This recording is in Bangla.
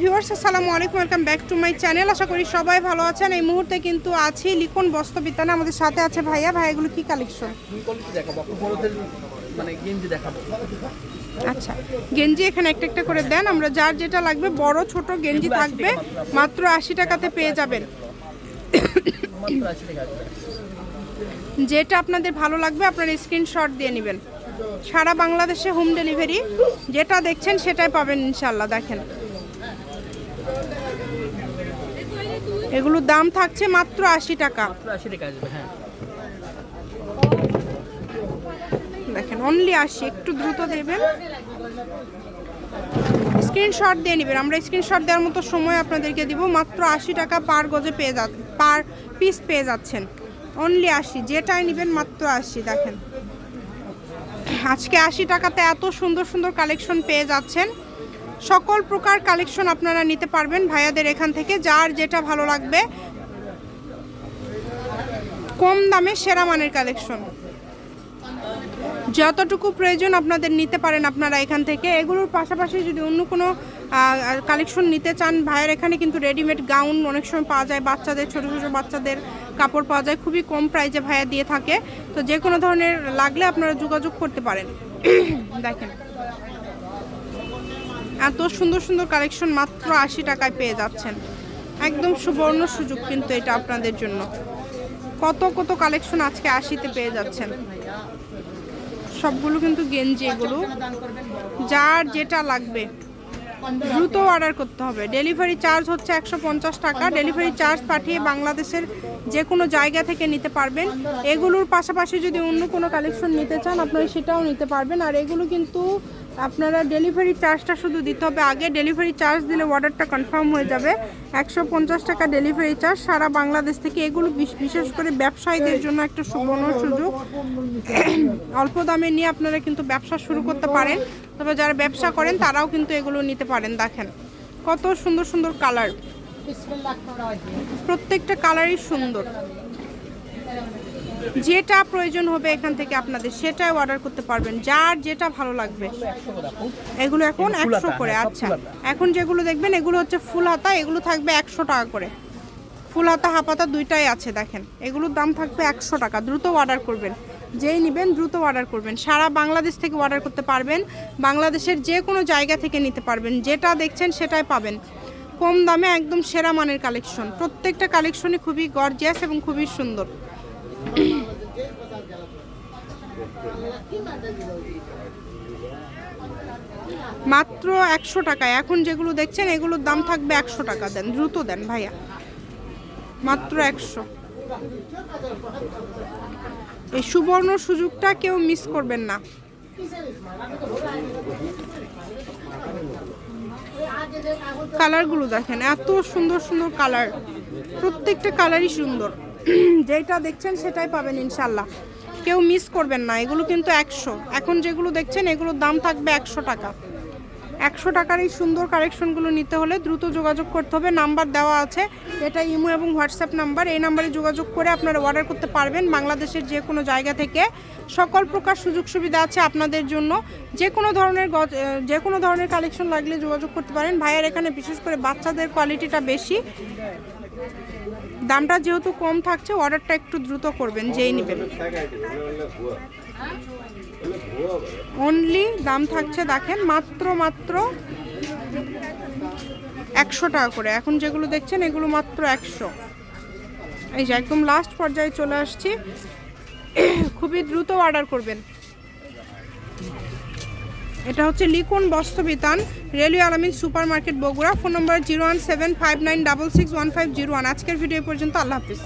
ভিউয়ার্স আসসালামু আলাইকুম welcome back to my channel আশা করি সবাই ভালো আছেন। এই মুহূর্তে কিন্তু আছি লিখন বস্ত্রবিতানে আমাদের সাথে আছে ভাইয়া। ভাই এগুলো কি কালেকশন মানে আচ্ছা গেঞ্জি এখানে একটা একটা করে দেন। আমরা যার যেটা লাগবে বড় ছোট গেঞ্জি থাকবে। মাত্র। আশি টাকাতে পেয়ে যাবেন। যেটা আপনাদের ভালো লাগবে আপনারা স্ক্রিনশট দিয়ে নেবেন। সারা বাংলাদেশে হোম ডেলিভারি যেটা দেখছেন সেটাই পাবেন ইনশাল্লাহ দেখেন। এগুলোর দাম থাকছে মাত্র আশি টাকা। হ্যাঁ। দেখেন অনলি আশি একটু দ্রুত দেবেন। স্ক্রিনশট দিয়ে নেবেন। আমরা স্ক্রিনশট দেওয়ার মতো সময় আপনাদেরকে দিব। মাত্র আশি টাকা পার গজে পেয়ে যা পার পিস পেয়ে যাচ্ছেন। অনলি আশি যেটাই নেবেন মাত্র আশি দেখেন। আজকে আশি টাকাতে এত সুন্দর সুন্দর কালেকশন পেয়ে যাচ্ছেন। সকল প্রকার কালেকশন আপনারা নিতে পারবেন ভাইয়াদের এখান থেকে, যার যেটা ভালো লাগবে। কম দামে সেরা মানের কালেকশন। যতটুকু প্রয়োজন আপনাদের নিতে পারেন আপনারা এখান থেকে। এগুলোর পাশাপাশি যদি অন্য কোনো কালেকশন নিতে চান, ভাইয়ের এখানে কিন্তু রেডিমেড গাউন অনেক সময় পাওয়া যায়, বাচ্চাদের, ছোটো ছোটো বাচ্চাদের কাপড় পাওয়া যায়, খুবই কম প্রাইজে ভাইয়া দিয়ে থাকে। তো যে কোনো ধরনের লাগলে আপনারা যোগাযোগ করতে পারেন। দেখেন। এত সুন্দর সুন্দর কালেকশন মাত্র আশি টাকায় পেয়ে যাচ্ছেন। একদম সুবর্ণ সুযোগ কিন্তু এটা আপনাদের জন্য। কত কত কালেকশন আজকে আশিতে পেয়ে যাচ্ছেন। সবগুলো কিন্তু গেঞ্জি এগুলো। যার যেটা লাগবে, দ্রুত অর্ডার করতে হবে। ডেলিভারি চার্জ হচ্ছে একশো পঞ্চাশ টাকা। ডেলিভারি চার্জ পাঠিয়ে বাংলাদেশের যে কোনো জায়গা থেকে নিতে পারবেন। এগুলোর পাশাপাশি যদি অন্য কোনো কালেকশন নিতে চান, আপনারা সেটাও নিতে পারবেন। আর এগুলো কিন্তু আপনারা ডেলিভারি চার্জটা শুধু দিতে হবে। আগে ডেলিভারি চার্জ দিলে অর্ডারটা কনফার্ম হয়ে যাবে। একশো পঞ্চাশ টাকা ডেলিভারি চার্জ সারা বাংলাদেশ থেকে। এগুলো বিশেষ করে ব্যবসায়ীদের জন্য একটা সুবর্ণ সুযোগ। অল্প দামে নিয়ে আপনারা কিন্তু ব্যবসা শুরু করতে পারেন। তবে যারা ব্যবসা করেন তারাও কিন্তু এগুলো নিতে পারেন। দেখেন কত সুন্দর সুন্দর কালার প্রত্যেকটা কালারই সুন্দর। যেটা প্রয়োজন হবে এখান থেকে আপনাদের সেটাই অর্ডার করতে পারবেন। যার যেটা ভালো লাগবে। এগুলো এখন একশো করে আচ্ছা। এখন যেগুলো দেখবেন এগুলো হচ্ছে ফুল হাতা এগুলো থাকবে একশো টাকা করে। ফুল হাতা হাফ হাতা দুইটাই আছে দেখেন। এগুলোর দাম থাকবে একশো টাকা। দ্রুত অর্ডার করবেন। যেই নেবেন দ্রুত অর্ডার করবেন। সারা বাংলাদেশ থেকে অর্ডার করতে পারবেন। বাংলাদেশের যে কোনো জায়গা থেকে নিতে পারবেন। যেটা দেখছেন সেটাই পাবেন। কম দামে একদম সেরা মানের কালেকশন প্রত্যেকটা কালেকশনই খুবই গর্জিয়াস এবং খুবই সুন্দর। মাত্র একশো টাকায়। এখন যেগুলো দেখছেন, এগুলোর দাম থাকবে একশো টাকা দেন, দ্রুত দেন ভাইয়া। মাত্র একশো। এই সুবর্ণ সুযোগটা কেউ মিস করবেন না। কালারগুলো দেখেন, এত সুন্দর সুন্দর কালার প্রত্যেকটা কালারই সুন্দর। যেটা দেখছেন সেটাই পাবেন ইনশাল্লাহ কেউ মিস করবেন না, এগুলো কিন্তু একশো। এখন যেগুলো দেখছেন, এগুলোর দাম থাকবে একশো টাকা। একশো টাকার এই সুন্দর কালেকশনগুলো নিতে হলে দ্রুত যোগাযোগ করতে হবে। নাম্বার দেওয়া আছে, এটা ইমো এবং হোয়াটসঅ্যাপ নাম্বার। এই নাম্বারে যোগাযোগ করে আপনারা অর্ডার করতে পারবেন বাংলাদেশের যে কোনো জায়গা থেকে। সকল প্রকার সুযোগ সুবিধা আছে আপনাদের জন্য। যে কোনো ধরনের যে কোনো ধরনের কালেকশন লাগলে যোগাযোগ করতে পারেন। ভাইয়ের এখানে বিশেষ করে বাচ্চাদের কোয়ালিটিটা বেশি। দামটা যেহেতু কম থাকছে, অর্ডারটা একটু দ্রুত করবেন, যেই নেবেন। অনলি দাম থাকছে, দেখেন, মাত্র মাত্র একশো টাকা করে। এখন যেগুলো দেখছেন, এগুলো মাত্র একশো। এই যে একদম লাস্ট পর্যায়ে চলে আসছি। খুবই দ্রুত অর্ডার করবেন। এটা হচ্ছে লিকুন বস্ত্রবিতান, railway Alamin super market Bogura, phone number zero one seven five nine double six one five zero one. আজকের ভিডিও পর্যন্ত, আল্লাহ হাফিজ।